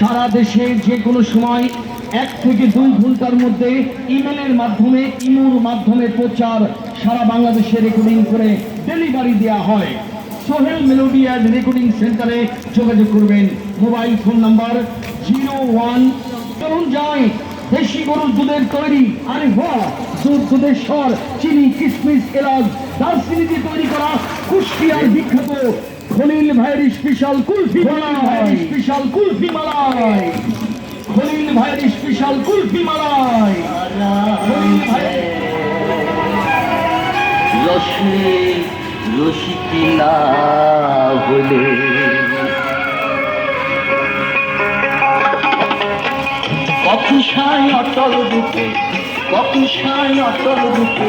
সারা দেশে যে কোনো সময় এক থেকে দুই ঘণ্টার মধ্যে ইমেলের মাধ্যমে ইমোর মাধ্যমে প্রচার সারা বাংলাদেশে রেকর্ডিং করে ডেলিভারি দেওয়া হয়। সোহেল মেলোডি অ্যান্ড রেকর্ডিং সেন্টারে যোগাযোগ করবেন। Mobile phone number zero one. চলুন যাই। দেশি গরুর দুধের তৈরি। আরে বাহ! দুধ দুধের স্বর চিনি কিশমিশ এলাচ দারচিনি দিয়ে তৈরি করা কুষ্টিয়ার বিখ্যাত খলিল ভাইয়ের স্পেশাল কুলফি। মালাই কুলফি খলিল ভাইয়ের স্পেশাল কুলফি মালাই খলিল ভাইয়ের না হলে কপিসায় অটল রূপে কপিসায় অটল রূপে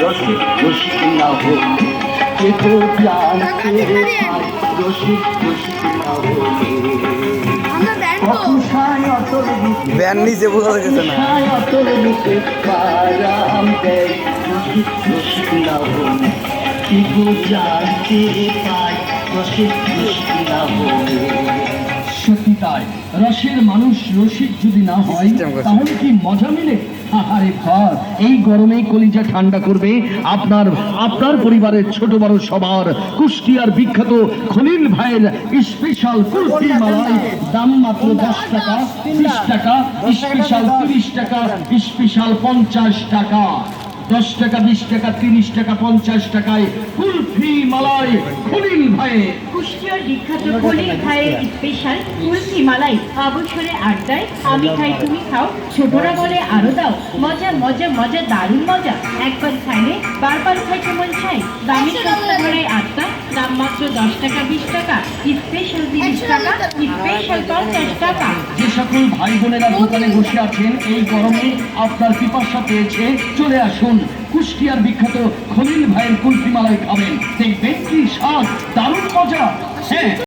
রসিক রসিক না হলে তো পায় রসিক ব্যান নিচে বোঝা যাচ্ছে না। জানতে পায় রসিক হলে সত্যি তাই। রসের মানুষ রসিক যদি না হয় তাহলে কি মজা মিলে? আরে ঘর এই গরমে কলিজা ঠান্ডা করবে আপনার আপনার পরিবারের ছোট বড় সবার। কুষ্টিয়ার বিখ্যাত খলিল ভাইয়ের স্পেশাল কুলফি মালাই দাম মাত্র দশ টাকা বিশ টাকা স্পেশাল তিরিশ টাকা স্পেশাল পঞ্চাশ টাকা। দশ টাকা, বিশ টাকা, তিরিশ টাকা, পঞ্চাশ টাকায় কুলফি মালাই খলিল ভাইয়ের কুষ্টিয়ার বিখ্যাত খলিল ভাইয়ের স্পেশাল কুলফি মালাই অবসরে আড্ডায় আমি খাই, তুমি খাও, ছোটরা বলে আরও দাও, মজা মজা মজা, দারুণ মজা। একবার খাইলে বারবার খাইতে মন চাই দামি সস্তা ধরায় আড্ডা, দাম মাত্র দশ টাকা, বিশ টাকা স্পেশাল তিরিশ টাকা স্পেশাল পঞ্চাশ টাকা। সকল ভাই বোনেরা দোকানে বসে আছেন, এই গরমে আপনার পিপাসা পেয়েছে, চলে আসুন। কুষ্টিয়ার বিখ্যাত খলিল ভাইয়ের কুলফি মালাই খাবেন। দেখবেন কি স্বাদ, দারুণ মজা। হ্যাঁ।